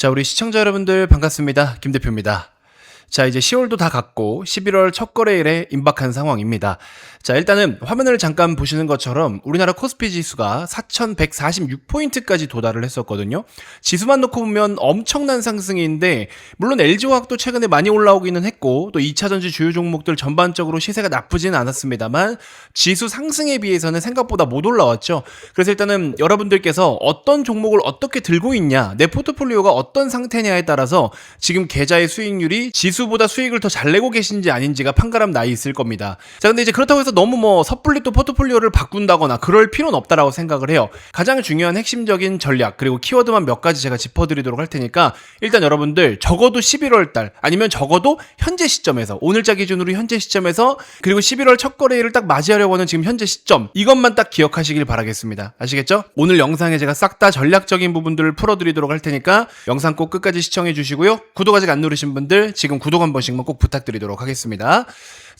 자, 우리 시청자 여러분들 반갑습니다. 김 대표입니다. 자, 이제 10월도 다 갔고 11월 첫 거래일에 임박한 상황입니다. 자, 일단은 화면을 잠깐 보시는 것처럼 우리나라 코스피 지수가 4,146포인트까지 도달을 했었거든요. 지수만 놓고 보면 엄청난 상승인데 물론 LG화학도 최근에 많이 올라오기는 했고 또 2차전지 주요 종목들 전반적으로 시세가 나쁘지는 않았습니다만 지수 상승에 비해서는 생각보다 못 올라왔죠. 그래서 일단은 여러분들께서 어떤 종목을 어떻게 들고 있냐, 내 포트폴리오가 어떤 상태냐에 따라서 지금 계좌의 수익률이 지수 보다 수익을 더 잘 내고 계신지 아닌지가 판가름 나 있을 겁니다. 자, 근데 이제 그렇다고 해서 너무 뭐 섣불리 또 포트폴리오를 바꾼다거나 그럴 필요는 없다라고 생각을 해요. 가장 중요한 핵심적인 전략 그리고 키워드만 몇 가지 제가 짚어드리도록 할 테니까 일단 여러분들 적어도 11월 달 아니면 적어도 현재 시점에서 오늘자 기준으로 현재 시점에서 그리고 11월 첫 거래일을 딱 맞이하려고 하는 지금 현재 시점 이것만 딱 기억하시길 바라겠습니다. 아시겠죠? 오늘 영상에 제가 싹 다 전략적인 부분들을 풀어드리도록 할 테니까 영상 꼭 끝까지 시청해 주시고요. 구독 아직 안 누르신 분들 지금 구독 한 번씩만 꼭 부탁드리도록 하겠습니다.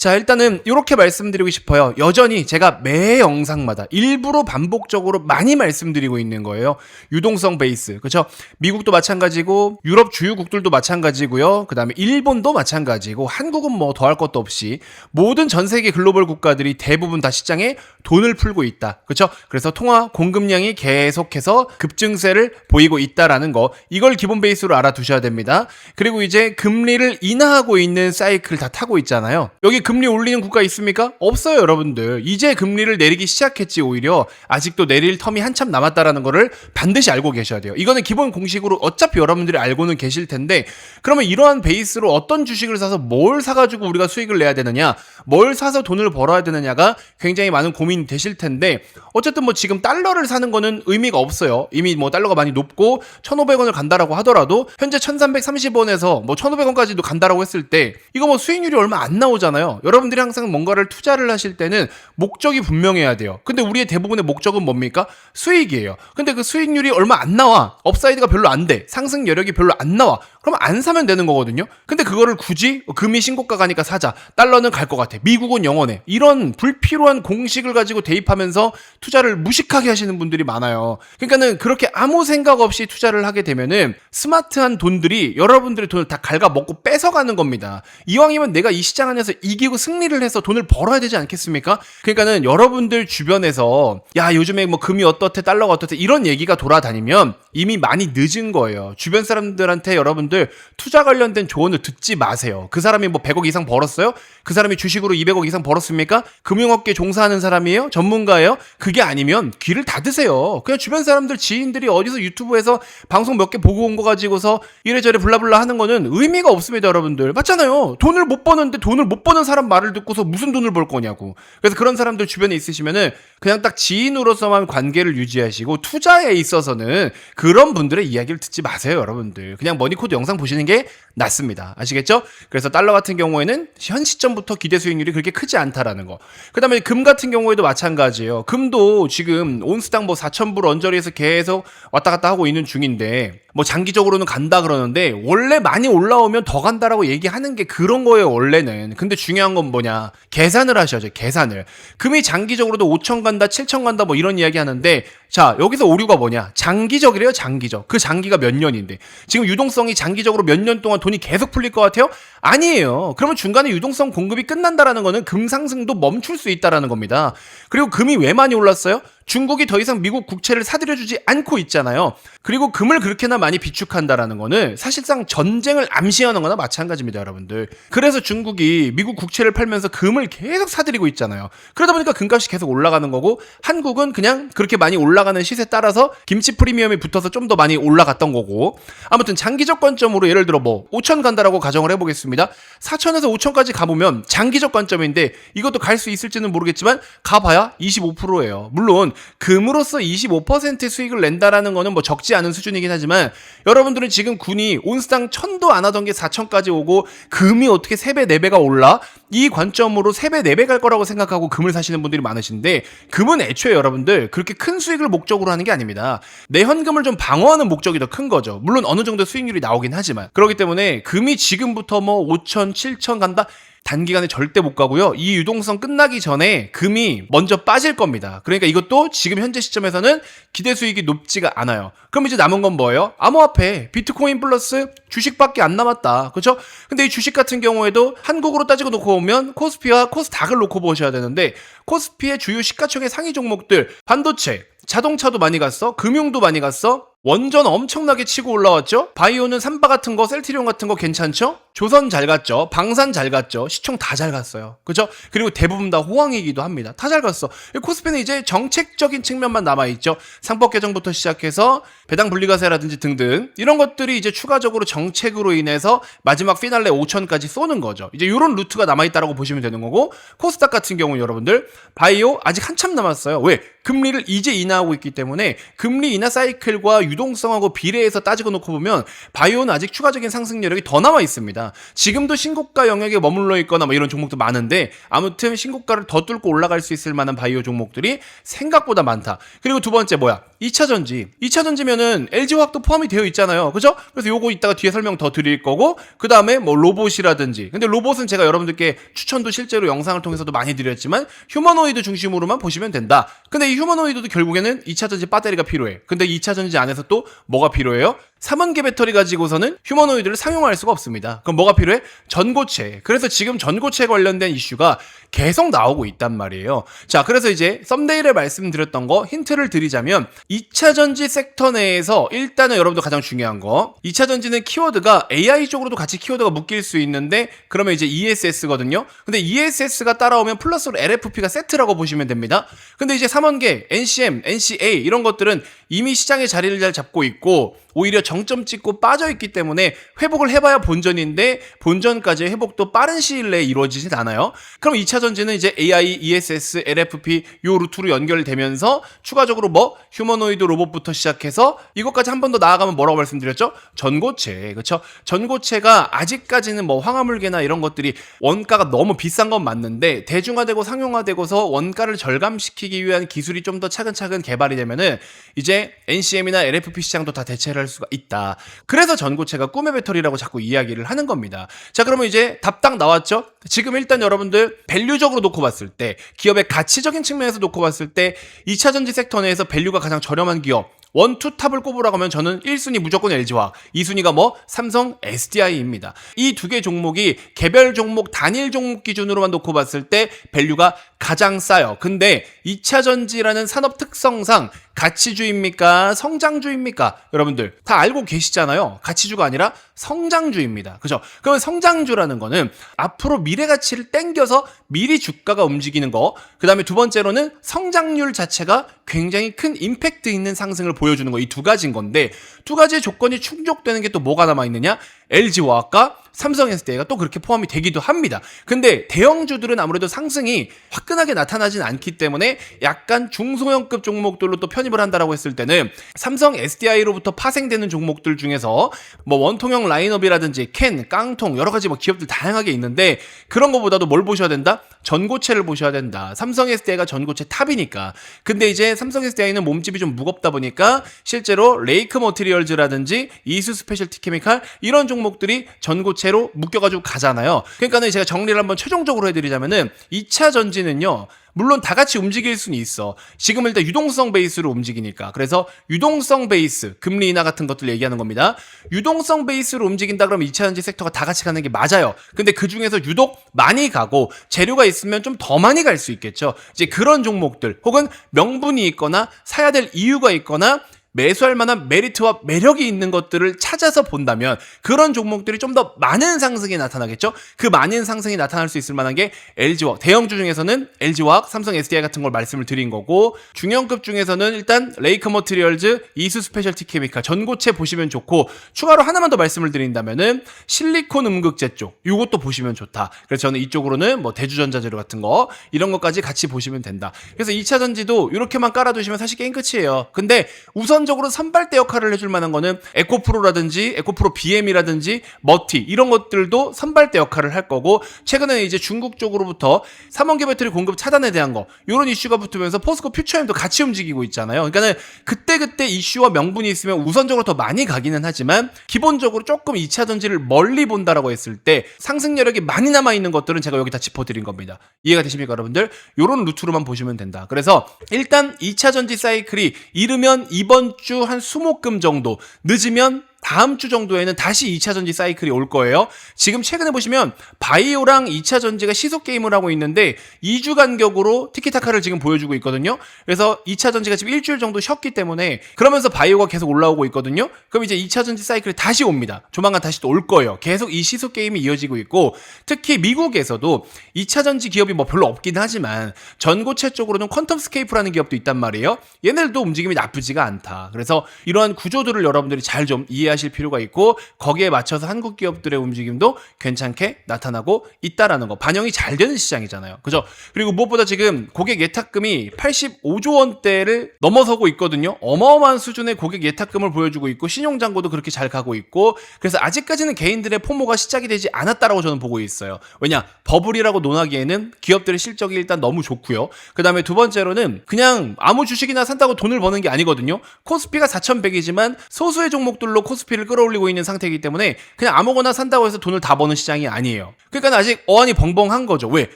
자, 일단은 이렇게 말씀드리고 싶어요. 여전히 제가 매 영상마다 일부러 반복적으로 많이 말씀드리고 있는 거예요. 유동성 베이스. 그렇죠? 미국도 마찬가지고 유럽 주요국들도 마찬가지고요. 그다음에 일본도 마찬가지고 한국은 뭐 더할 것도 없이 모든 전 세계 글로벌 국가들이 대부분 다 시장에 돈을 풀고 있다. 그렇죠? 그래서 통화 공급량이 계속해서 급증세를 보이고 있다라는 거. 이걸 기본 베이스로 알아두셔야 됩니다. 그리고 이제 금리를 인하하고 있는 사이클 다 타고 있잖아요. 여기 금리 올리는 국가 있습니까? 없어요, 여러분들. 이제 금리를 내리기 시작했지 오히려 아직도 내릴 텀이 한참 남았다라는 거를 반드시 알고 계셔야 돼요. 이거는 기본 공식으로 어차피 여러분들이 알고는 계실 텐데 그러면 이러한 베이스로 어떤 주식을 사서 뭘 사가지고 우리가 수익을 내야 되느냐, 뭘 사서 돈을 벌어야 되느냐가 굉장히 많은 고민이 되실 텐데 어쨌든 뭐 지금 달러를 사는 거는 의미가 없어요. 이미 뭐 달러가 많이 높고 1,500원을 간다라고 하더라도 현재 1,330원에서 뭐 1,500원까지도 간다라고 했을 때 이거 뭐 수익률이 얼마 안 나오잖아요. 여러분들이 항상 뭔가를 투자를 하실 때는 목적이 분명해야 돼요. 근데 우리의 대부분의 목적은 뭡니까? 수익이에요. 근데 그 수익률이 얼마 안 나와. 업사이드가 별로 안 돼. 상승 여력이 별로 안 나와. 그럼 안 사면 되는 거거든요. 근데 그거를 굳이 금이 신고가 가니까 사자. 달러는 갈 것 같아. 미국은 영원해. 이런 불필요한 공식을 가지고 대입하면서 투자를 무식하게 하시는 분들이 많아요. 그러니까는 그렇게 아무 생각 없이 투자를 하게 되면은 스마트한 돈들이 여러분들의 돈을 다 갉아 먹고 뺏어가는 겁니다. 이왕이면 내가 이 시장 안에서 이기고 승리를 해서 돈을 벌어야 되지 않겠습니까? 그러니까는 여러분들 주변에서 야 요즘에 뭐 금이 어떻대 달러가 어떻대 이런 얘기가 돌아다니면 이미 많이 늦은 거예요. 주변 사람들한테 여러분들 투자 관련된 조언을 듣지 마세요. 그 사람이 뭐 100억 이상 벌었어요? 그 사람이 주식으로 200억 이상 벌었습니까? 금융업계 종사하는 사람이에요? 전문가예요? 그게 아니면 귀를 닫으세요. 그냥 주변 사람들 지인들이 어디서 유튜브에서 방송 몇 개 보고 온 거 가지고서 이래저래 블라블라 하는 거는 의미가 없습니다, 여러분들. 맞잖아요. 돈을 못 버는데 돈을 못 버는 사람 말을 듣고서 무슨 돈을 벌 거냐고. 그래서 그런 사람들 주변에 있으시면은 그냥 딱 지인으로서만 관계를 유지하시고 투자에 있어서는 그런 분들의 이야기를 듣지 마세요, 여러분들. 그냥 머니코드 영상 보시는 게 낫습니다. 아시겠죠? 그래서 달러 같은 경우에는 현 시점부터 기대 수익률이 그렇게 크지 않다라는 거. 그 다음에 금 같은 경우에도 마찬가지예요. 금도 지금 온스당 뭐 4,000불 언저리에서 계속 왔다 갔다 하고 있는 중인데 뭐 장기적으로는 간다 그러는데 원래 많이 올라오면 더 간다라고 얘기하는 게 그런 거예요, 원래는. 근데 중요한 건 뭐냐? 계산을 하셔야죠, 계산을. 금이 장기적으로도 5천 간다, 7천 간다 뭐 이런 이야기 하는데 자, 여기서 오류가 뭐냐? 장기적이래요, 장기적. 그 장기가 몇 년인데. 지금 유동성이 장기적으로 몇 년 동안 돈이 계속 풀릴 것 같아요? 아니에요. 그러면 중간에 유동성 공급이 끝난다라는 거는 금 상승도 멈출 수 있다라는 겁니다. 그리고 금이 왜 많이 올랐어요? 중국이 더 이상 미국 국채를 사들여주지 않고 있잖아요. 그리고 금을 그렇게나 많이 비축한다라는 거는 사실상 전쟁을 암시하는 거나 마찬가지입니다, 여러분들. 그래서 중국이 미국 국채를 팔면서 금을 계속 사들이고 있잖아요. 그러다 보니까 금값이 계속 올라가는 거고 한국은 그냥 그렇게 많이 올라가는 시세 따라서 김치 프리미엄이 붙어서 좀 더 많이 올라갔던 거고 아무튼 장기적 관점으로 예를 들어 뭐 5천 간다라고 가정을 해보겠습니다. 4천에서 5천까지 가보면 장기적 관점인데 이것도 갈 수 있을지는 모르겠지만 가봐야 25%예요. 물론 금으로서 25% 수익을 낸다라는 거는 뭐 적지 않은 수준이긴 하지만 여러분들은 지금 군이 온스당 천도 안 하던 게 4천까지 오고 금이 어떻게 3배, 4배가 올라? 이 관점으로 3배, 4배 갈 거라고 생각하고 금을 사시는 분들이 많으신데 금은 애초에 여러분들 그렇게 큰 수익을 목적으로 하는 게 아닙니다. 내 현금을 좀 방어하는 목적이 더 큰 거죠. 물론 어느 정도 수익률이 나오긴 하지만 그렇기 때문에 금이 지금부터 뭐 5천, 7천 간다 단기간에 절대 못 가고요. 이 유동성 끝나기 전에 금이 먼저 빠질 겁니다. 그러니까 이것도 지금 현재 시점에서는 기대 수익이 높지가 않아요. 그럼 이제 남은 건 뭐예요? 암호화폐, 비트코인 플러스 주식밖에 안 남았다. 그렇죠? 근데 이 주식 같은 경우에도 한국으로 따지고 놓고 보면 코스피와 코스닥을 놓고 보셔야 되는데 코스피의 주요 시가총액 상위 종목들 반도체, 자동차도 많이 갔어, 금융도 많이 갔어, 원전 엄청나게 치고 올라왔죠? 바이오는 삼바 같은 거, 셀트리온 같은 거 괜찮죠? 조선 잘 갔죠? 방산 잘 갔죠? 시총 다 잘 갔어요. 그죠? 그리고 대부분 다 호황이기도 합니다. 다 잘 갔어. 코스피는 이제 정책적인 측면만 남아있죠. 상법 개정부터 시작해서 배당 분리과세라든지 등등 이런 것들이 이제 추가적으로 정책으로 인해서 마지막 피날레 5천까지 쏘는 거죠. 이제 이런 루트가 남아있다라고 보시면 되는 거고 코스닥 같은 경우 여러분들 바이오 아직 한참 남았어요. 왜? 금리를 이제 인하하고 있기 때문에 금리 인하 사이클과 유동성하고 비례해서 따지고 놓고 보면 바이오는 아직 추가적인 상승 여력이 더 남아 있습니다. 지금도 신고가 영역에 머물러 있거나 뭐 이런 종목도 많은데 아무튼 신고가를 더 뚫고 올라갈 수 있을 만한 바이오 종목들이 생각보다 많다. 그리고 두 번째 뭐야? 2차 전지. 2차 전지면은 LG 화학도 포함이 되어 있잖아요. 그죠? 그래서 요거 이따가 뒤에 설명 더 드릴 거고 그다음에 뭐 로봇이라든지. 근데 로봇은 제가 여러분들께 추천도 실제로 영상을 통해서도 많이 드렸지만 휴머노이드 중심으로만 보시면 된다. 근데 이 휴머노이드도 결국에는 2차 전지 배터리가 필요해. 근데 2차 전지 안에서 또 뭐가 필요해요? 3원계 배터리 가지고서는 휴머노이드를 상용할 수가 없습니다. 그럼 뭐가 필요해? 전고체. 그래서 지금 전고체 관련된 이슈가 계속 나오고 있단 말이에요. 자, 그래서 이제 썸네일에 말씀드렸던 거 힌트를 드리자면 2차 전지 섹터 내에서 일단은 여러분도 가장 중요한 거 2차 전지는 키워드가 AI 쪽으로도 같이 키워드가 묶일 수 있는데 그러면 이제 ESS거든요. 근데 ESS가 따라오면 플러스로 LFP가 세트라고 보시면 됩니다. 근데 이제 3원계, NCM, NCA 이런 것들은 이미 시장의 자리를 잘 잡고 있고 오히려 정점 찍고 빠져있기 때문에 회복을 해봐야 본전인데 본전까지 회복도 빠른 시일 내에 이루어지진 않아요. 그럼 2차 전지는 이제 AI, ESS, LFP 요 루트로 연결되면서 추가적으로 뭐 휴머노이드 로봇부터 시작해서 이것까지 한 번 더 나아가면 뭐라고 말씀드렸죠? 전고체. 그렇죠? 전고체가 아직까지는 뭐 황화물계나 이런 것들이 원가가 너무 비싼 건 맞는데 대중화되고 상용화되고서 원가를 절감시키기 위한 기술이 좀 더 차근차근 개발이 되면은 이제 NCM이나 LFP 시장도 다 대체를 할 수가 있 다. 그래서 전고체가 꿈의 배터리라고 자꾸 이야기를 하는 겁니다. 자, 그러면 이제 답당 나왔죠? 지금 일단 여러분들 밸류적으로 놓고 봤을 때 기업의 가치적인 측면에서 놓고 봤을 때 2차 전지 섹터 내에서 밸류가 가장 저렴한 기업 원투 탑을 꼽으라고 하면 저는 1순위 무조건 LG화, 2순위가 뭐 삼성 SDI입니다. 이 두 개 종목이 개별 종목 단일 종목 기준으로만 놓고 봤을 때 밸류가 가장 싸요. 근데 2차 전지라는 산업 특성상 가치주입니까? 성장주입니까? 여러분들 다 알고 계시잖아요. 가치주가 아니라 성장주입니다. 그죠? 그러면 성장주라는 거는 앞으로 미래 가치를 땡겨서 미리 주가가 움직이는 거. 그 다음에 두 번째로는 성장률 자체가 굉장히 큰 임팩트 있는 상승을 보여주는 거. 이 두 가지인 건데 두 가지의 조건이 충족되는 게 또 뭐가 남아 있느냐? LG화학과 삼성 SDI가 또 그렇게 포함이 되기도 합니다. 근데 대형주들은 아무래도 상승이 화끈하게 나타나진 않기 때문에 약간 중소형급 종목들로 또 편입을 한다라고 했을 때는 삼성 SDI로부터 파생되는 종목들 중에서 뭐 원통형 라인업이라든지 캔, 깡통 여러 가지 뭐 기업들 다양하게 있는데 그런 거보다도 뭘 보셔야 된다? 전고체를 보셔야 된다. 삼성 SDI가 전고체 탑이니까. 근데 이제 삼성 SDI는 몸집이 좀 무겁다 보니까 실제로 레이크 머티리얼즈라든지 이수 스페셜티 케미칼 이런 종목들이 전고체 로 묶여가지고 가잖아요. 그러니까는 제가 정리를 한번 최종적으로 해드리자면은 2차 전지는요. 물론 다 같이 움직일 수는 있어. 지금 일단 유동성 베이스로 움직이니까. 그래서 유동성 베이스, 금리 인하 같은 것들 얘기하는 겁니다. 유동성 베이스로 움직인다 그러면 2차 전지 섹터가 다 같이 가는 게 맞아요. 근데 그 중에서 유독 많이 가고 재료가 있으면 좀 더 많이 갈 수 있겠죠. 이제 그런 종목들 혹은 명분이 있거나 사야 될 이유가 있거나 매수할 만한 메리트와 매력이 있는 것들을 찾아서 본다면 그런 종목들이 좀 더 많은 상승이 나타나겠죠. 그 많은 상승이 나타날 수 있을 만한 게 LG화학 대형주 중에서는 LG화학, 삼성 SDI 같은 걸 말씀을 드린 거고 중형급 중에서는 일단 레이크 머티리얼즈, 이수 스페셜티 케미칼 전고체 보시면 좋고 추가로 하나만 더 말씀을 드린다면은 실리콘 음극재 쪽 이것도 보시면 좋다. 그래서 저는 이쪽으로는 뭐 대주전자 재료 같은 거 이런 것까지 같이 보시면 된다. 그래서 2차 전지도 이렇게만 깔아두시면 사실 게임 끝이에요. 근데 우선 우선적으로 선발대 역할을 해줄 만한 거는 에코프로라든지 에코프로 BM이라든지 머티 이런 것들도 선발대 역할을 할 거고 최근에 이제 중국 쪽으로부터 3원기 배터리 공급 차단에 대한 거 이런 이슈가 붙으면서 포스코 퓨처엠도 같이 움직이고 있잖아요. 그러니까는 그때 그때 이슈와 명분이 있으면 우선적으로 더 많이 가기는 하지만 기본적으로 조금 2차 전지를 멀리 본다라고 했을 때 상승 여력이 많이 남아 있는 것들은 제가 여기 다 짚어드린 겁니다. 이해가 되십니까, 여러분들? 요런 루트로만 보시면 된다. 그래서 일단 2차 전지 사이클이 이르면 이번 주 한 수목금 정도, 늦으면 다음 주 정도에는 다시 2차 전지 사이클이 올 거예요. 지금 최근에 보시면 바이오랑 2차 전지가 시속 게임을 하고 있는데 2주 간격으로 티키타카를 지금 보여주고 있거든요. 그래서 2차 전지가 지금 일주일 정도 쉬었기 때문에 그러면서 바이오가 계속 올라오고 있거든요. 그럼 이제 2차 전지 사이클이 다시 옵니다. 조만간 다시 또 올 거예요. 계속 이 시속 게임이 이어지고 있고 특히 미국에서도 2차 전지 기업이 뭐 별로 없긴 하지만 전고체 쪽으로는 퀀텀 스케이프라는 기업도 있단 말이에요. 얘네들도 움직임이 나쁘지가 않다. 그래서 이러한 구조들을 여러분들이 잘 좀 이해 하실 필요가 있고 거기에 맞춰서 한국 기업들의 움직임도 괜찮게 나타나고 있다라는 거 반영이 잘 되는 시장이잖아요. 그죠? 그리고 무엇보다 지금 고객 예탁금이 85조 원대를 넘어서고 있거든요. 어마어마한 수준의 고객 예탁금을 보여주고 있고 신용잔고도 그렇게 잘 가고 있고 그래서 아직까지는 개인들의 포모가 시작이 되지 않았다라고 저는 보고 있어요. 왜냐? 버블이라고 논하기에는 기업들의 실적이 일단 너무 좋고요. 그 다음에 두 번째로는 그냥 아무 주식이나 산다고 돈을 버는 게 아니거든요. 코스피가 4,100이지만 소수의 종목들로 코스 피를 끌어올리고 있는 상태이기 때문에 그냥 아무거나 산다고 해서 돈을 다 버는 시장이 아니에요. 그러니까 아직 어안이 벙벙한 거죠. 왜?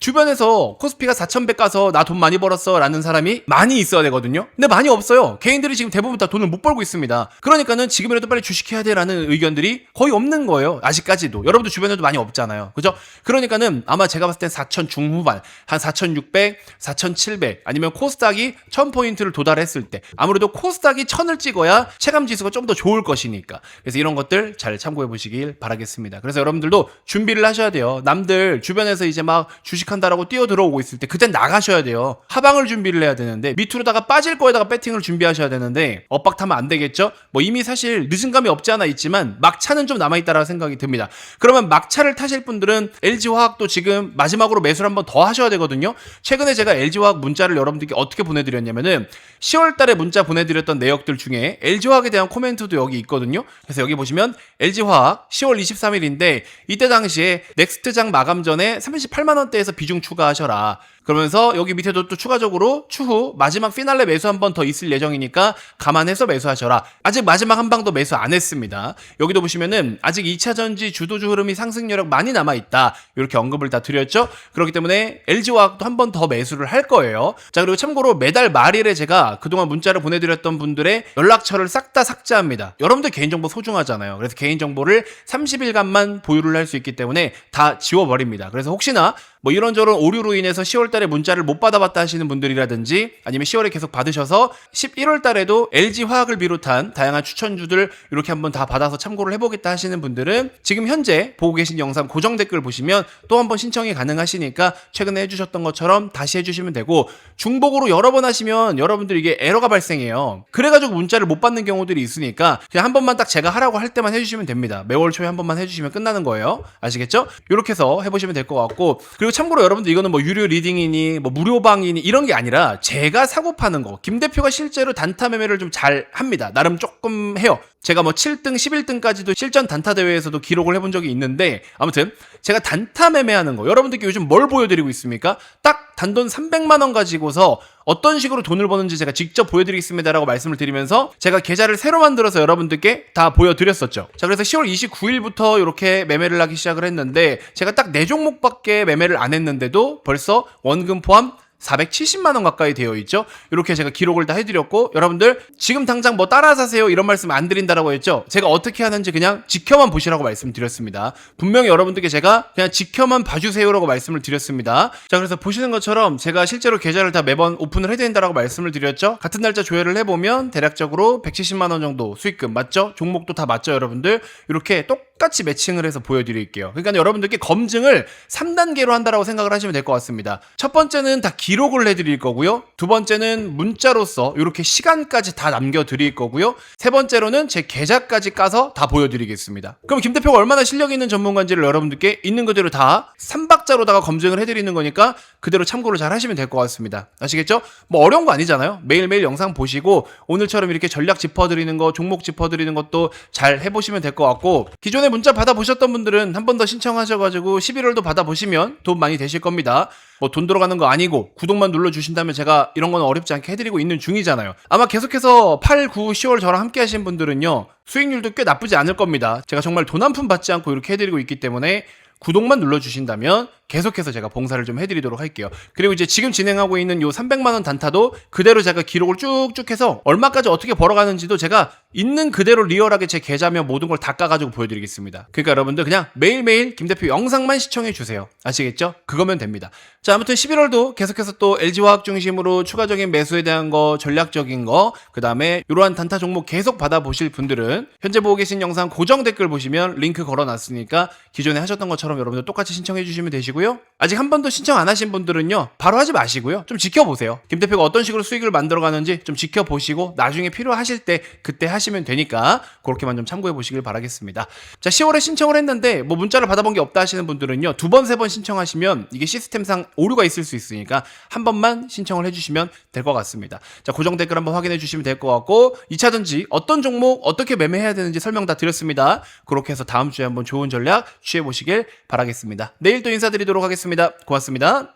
주변에서 코스피가 4,100 가서 나 돈 많이 벌었어 라는 사람이 많이 있어야 되거든요. 근데 많이 없어요. 개인들이 지금 대부분 다 돈을 못 벌고 있습니다. 그러니까는 지금이라도 빨리 주식해야 돼 라는 의견들이 거의 없는 거예요. 아직까지도. 여러분들 주변에도 많이 없잖아요. 그죠? 그러니까는 아마 제가 봤을 땐 4,000 중후반, 한 4,600, 4,700 아니면 코스닥이 1,000포인트를 도달했을 때 아무래도 코스닥이 1,000을 찍어야 체감 지수가 좀 더 좋을 것이니까. 그래서 이런 것들 잘 참고해 보시길 바라겠습니다. 그래서 여러분들도 준비를 하셔야 돼요. 남들 주변에서 이제 막 주식 한다라고 뛰어 들어오고 있을 때 그땐 나가셔야 돼요. 하방을 준비를 해야 되는데 밑으로다가 빠질 거에다가 배팅을 준비하셔야 되는데 엇박 타면 안 되겠죠? 뭐 이미 사실 늦은 감이 없지 않아 있지만 막차는 좀 남아 있다라는 생각이 듭니다. 그러면 막차를 타실 분들은 LG 화학도 지금 마지막으로 매수를 한번 더 하셔야 되거든요. 최근에 제가 LG 화학 문자를 여러분들께 어떻게 보내드렸냐면은 10월 달에 문자 보내드렸던 내역들 중에 LG 화학에 대한 코멘트도 여기 있거든요. 그래서 여기 보시면 LG 화학 10월 23일인데 이때 당시에 넥스트장 마감 전에 38만 원대에서 비중 추가하셔라. 그러면서 여기 밑에도 또 추가적으로 추후 마지막 피날레 매수 한 번 더 있을 예정이니까 감안해서 매수하셔라. 아직 마지막 한 방도 매수 안 했습니다. 여기도 보시면은 아직 2차 전지 주도주 흐름이 상승 여력 많이 남아 있다. 이렇게 언급을 다 드렸죠. 그렇기 때문에 LG화학도 한 번 더 매수를 할 거예요. 자 그리고 참고로 매달 말일에 제가 그동안 문자를 보내 드렸던 분들의 연락처를 싹 다 삭제합니다. 여러분들 개인정보 소중하잖아요. 그래서 개인정보를 30일간만 보유를 할 수 있기 때문에 다 지워버립니다. 그래서 혹시나 뭐 이런저런 오류로 인해서 10월 달에 문자를 못 받아봤다 하시는 분들이라든지 아니면 10월에 계속 받으셔서 11월 달에도 LG 화학을 비롯한 다양한 추천주들 이렇게 한번 다 받아서 참고를 해보겠다 하시는 분들은 지금 현재 보고 계신 영상 고정 댓글 보시면 또 한번 신청이 가능하시니까 최근에 해주셨던 것처럼 다시 해주시면 되고 중복으로 여러 번 하시면 여러분들 이게 에러가 발생해요. 그래가지고 문자를 못 받는 경우들이 있으니까 그냥 한 번만 딱 제가 하라고 할 때만 해주시면 됩니다. 매월 초에 한 번만 해주시면 끝나는 거예요. 아시겠죠? 이렇게 해서 해보시면 될 것 같고 그리고 참고로 여러분들 이거는 뭐 유료 리딩이 니 뭐 무료 방이니 이런 게 아니라 제가 사고 파는 거 김 대표가 실제로 단타 매매를 좀 잘 합니다. 나름 조금 해요. 제가 뭐 7등, 11등까지도 실전 단타 대회에서도 기록을 해본 적이 있는데 아무튼 제가 단타 매매하는 거 여러분들께 요즘 뭘 보여드리고 있습니까? 딱 단돈 300만 원 가지고서 어떤 식으로 돈을 버는지 제가 직접 보여드리겠습니다라고 말씀을 드리면서 제가 계좌를 새로 만들어서 여러분들께 다 보여드렸었죠. 자 그래서 10월 29일부터 이렇게 매매를 하기 시작을 했는데 제가 딱네 종목밖에 매매를 안 했는데도 벌써 원금 포함 470만 원 가까이 되어 있죠. 이렇게 제가 기록을 다 해드렸고 여러분들 지금 당장 뭐 따라 사세요 이런 말씀 안 드린다라고 했죠. 제가 어떻게 하는지 그냥 지켜만 보시라고 말씀드렸습니다. 분명히 여러분들께 제가 그냥 지켜만 봐주세요라고 말씀을 드렸습니다. 자 그래서 보시는 것처럼 제가 실제로 계좌를 다 매번 오픈을 해야 된다라고 말씀을 드렸죠. 같은 날짜 조회를 해보면 대략적으로 170만 원 정도 수익금 맞죠? 종목도 다 맞죠 여러분들? 이렇게 똑 똑같이 매칭을 해서 보여드릴게요. 그러니까 여러분들께 검증을 3단계로 한다라고 생각을 하시면 될 것 같습니다. 첫 번째는 다 기록을 해드릴 거고요. 두 번째는 문자로서 이렇게 시간까지 다 남겨드릴 거고요. 세 번째로는 제 계좌까지 까서 다 보여드리겠습니다. 그럼 김 대표가 얼마나 실력 있는 전문가인지를 여러분들께 있는 그대로 다 3박자로다가 검증을 해드리는 거니까 그대로 참고를 잘 하시면 될 것 같습니다. 아시겠죠? 뭐 어려운 거 아니잖아요. 매일매일 영상 보시고 오늘처럼 이렇게 전략 짚어드리는 거, 종목 짚어드리는 것도 잘 해보시면 될 것 같고 기존에 문자 받아보셨던 분들은 한 번 더 신청하셔가지고 11월도 받아보시면 도움 많이 되실 겁니다. 뭐 돈 들어가는 거 아니고 구독만 눌러주신다면 제가 이런 거는 어렵지 않게 해드리고 있는 중이잖아요. 아마 계속해서 8, 9, 10월 저랑 함께 하신 분들은요. 수익률도 꽤 나쁘지 않을 겁니다. 제가 정말 돈 한 푼 받지 않고 이렇게 해드리고 있기 때문에 구독만 눌러주신다면 계속해서 제가 봉사를 좀 해드리도록 할게요. 그리고 이제 지금 진행하고 있는 요 300만 원 단타도 그대로 제가 기록을 쭉쭉 해서 얼마까지 어떻게 벌어가는지도 제가 있는 그대로 리얼하게 제 계좌면 모든 걸 다 까가지고 보여드리겠습니다. 그러니까 여러분들 그냥 매일매일 김 대표 영상만 시청해 주세요. 아시겠죠? 그거면 됩니다. 자, 아무튼 11월도 계속해서 또 LG화학 중심으로 추가적인 매수에 대한 거, 전략적인 거, 그 다음에 이러한 단타 종목 계속 받아보실 분들은 현재 보고 계신 영상 고정 댓글 보시면 링크 걸어놨으니까 기존에 하셨던 것처럼 여러분들 똑같이 신청해 주시면 되시고 요. 아직 한 번도 신청 안 하신 분들은요, 바로 하지 마시고요. 좀 지켜보세요. 김 대표가 어떤 식으로 수익을 만들어 가는지 좀 지켜보시고 나중에 필요하실 때 그때 하시면 되니까 그렇게만 좀 참고해 보시길 바라겠습니다. 자, 10월에 신청을 했는데 뭐 문자를 받아본 게 없다 하시는 분들은요, 두 번, 세 번 신청하시면 이게 시스템상 오류가 있을 수 있으니까 한 번만 신청을 해주시면 될 것 같습니다. 자, 고정 댓글 한번 확인해 주시면 될 것 같고 2차든지 어떤 종목 어떻게 매매해야 되는지 설명 다 드렸습니다. 그렇게 해서 다음 주에 한번 좋은 전략 취해 보시길 바라겠습니다. 내일 또 인사 드리도록 하겠습니다. 고맙습니다.